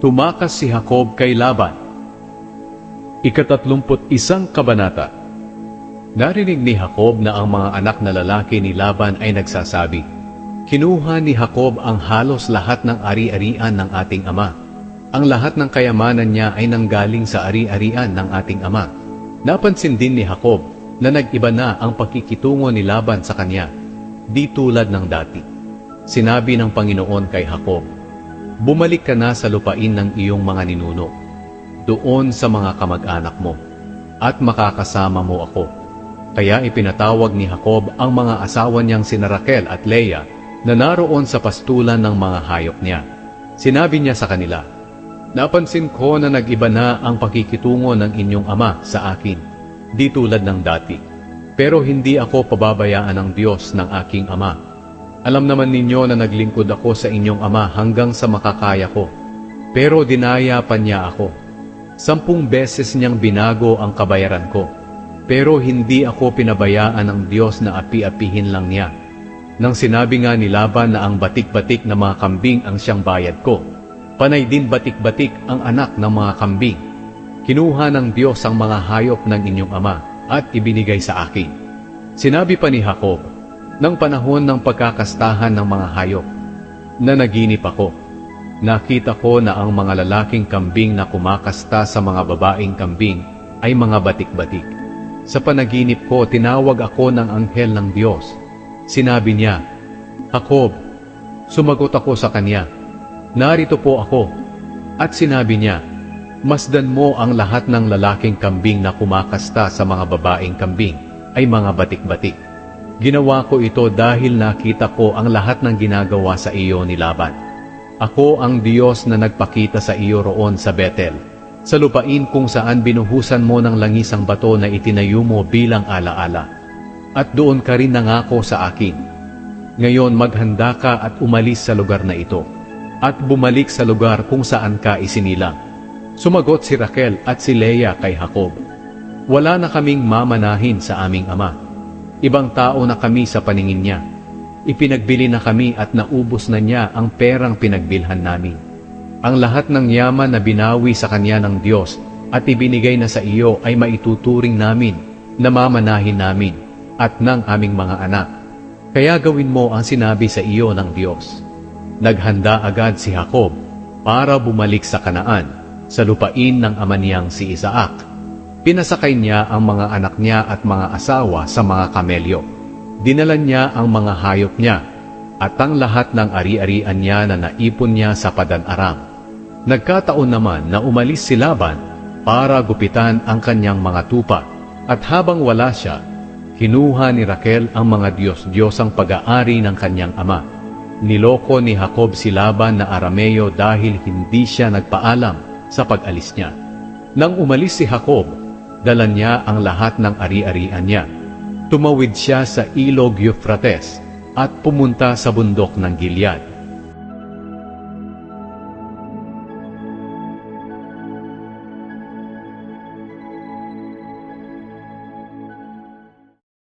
Tumakas si Jacob kay Laban. Ikatatlumput isang kabanata. Narinig ni Jacob na ang mga anak na lalaki ni Laban ay nagsasabi, Kinuha ni Jacob ang halos lahat ng ari-arian ng ating ama. Ang lahat ng kayamanan niya ay nanggaling sa ari-arian ng ating ama. Napansin din ni Jacob na nag-iba na ang pakikitungo ni Laban sa kanya, di tulad ng dati. Sinabi ng Panginoon kay Jacob, Bumalik ka na sa lupain ng iyong mga ninuno, doon sa mga kamag-anak mo, at makakasama mo ako. Kaya ipinatawag ni Jacob ang mga asawa niyang sina Raquel at Leah na naroon sa pastulan ng mga hayop niya. Sinabi niya sa kanila, Napansin ko na nag-iba na ang pakikitungo ng inyong ama sa akin, di tulad ng dati. Pero hindi ako pababayaan ng Diyos ng aking ama. Alam naman ninyo na naglingkod ako sa inyong ama hanggang sa makakaya ko. Pero dinaya pa niya ako. Sampung beses niyang binago ang kabayaran ko. Pero hindi ako pinabayaan ng Diyos na api-apihin lang niya. Nang sinabi nga ni Laban na ang batik-batik na mga kambing ang siyang bayad ko, panay din batik-batik ang anak ng mga kambing. Kinuha ng Diyos ang mga hayop ng inyong ama at ibinigay sa akin. Sinabi pa ni Jacob, ng panahon ng pagkakastahan ng mga hayop, na naginip ako. Nakita ko na ang mga lalaking kambing na kumakasta sa mga babaeng kambing ay mga batik-batik. Sa panaginip ko, tinawag ako ng anghel ng Diyos. Sinabi niya, Jacob, sumagot ako sa kanya, Narito po ako. At sinabi niya, Masdan mo ang lahat ng lalaking kambing na kumakasta sa mga babaeng kambing ay mga batik-batik. Ginawa ko ito dahil nakita ko ang lahat ng ginagawa sa iyo ni Laban. Ako ang Diyos na nagpakita sa iyo roon sa Bethel, sa lupain kung saan binuhusan mo ng langis ang bato na itinayo mo bilang alaala. At doon ka rin nangako sa akin. Ngayon maghanda ka at umalis sa lugar na ito, at bumalik sa lugar kung saan ka isinilang. Sumagot si Raquel at si Leah kay Jacob, Wala na kaming mamanahin sa aming ama. Ibang tao na kami sa paningin niya. Ipinagbili na kami at naubos na niya ang perang pinagbilhan namin. Ang lahat ng yaman na binawi sa kanya ng Diyos at ibinigay na sa iyo ay maituturing namin na mamanahin namin at ng aming mga anak. Kaya gawin mo ang sinabi sa iyo ng Diyos. Naghanda agad si Jacob para bumalik sa Kanaan, sa lupain ng ama si Isaac. Pinasakay niya ang mga anak niya at mga asawa sa mga kamelyo. Dinala niya ang mga hayop niya at ang lahat ng ari-arian niya na naipon niya sa Padan-Aram. Nagkataon naman na umalis si Laban para gupitan ang kanyang mga tupa at habang wala siya, kinuha ni Raquel ang mga Diyos-Diyosang pag-aari ng kanyang ama. Niloko ni Jacob si Laban na Arameo dahil hindi siya nagpaalam sa pag-alis niya. Nang umalis si Jacob, dala niya ang lahat ng ari-arian niya. Tumawid siya sa ilog Euphrates at pumunta sa bundok ng Gilead.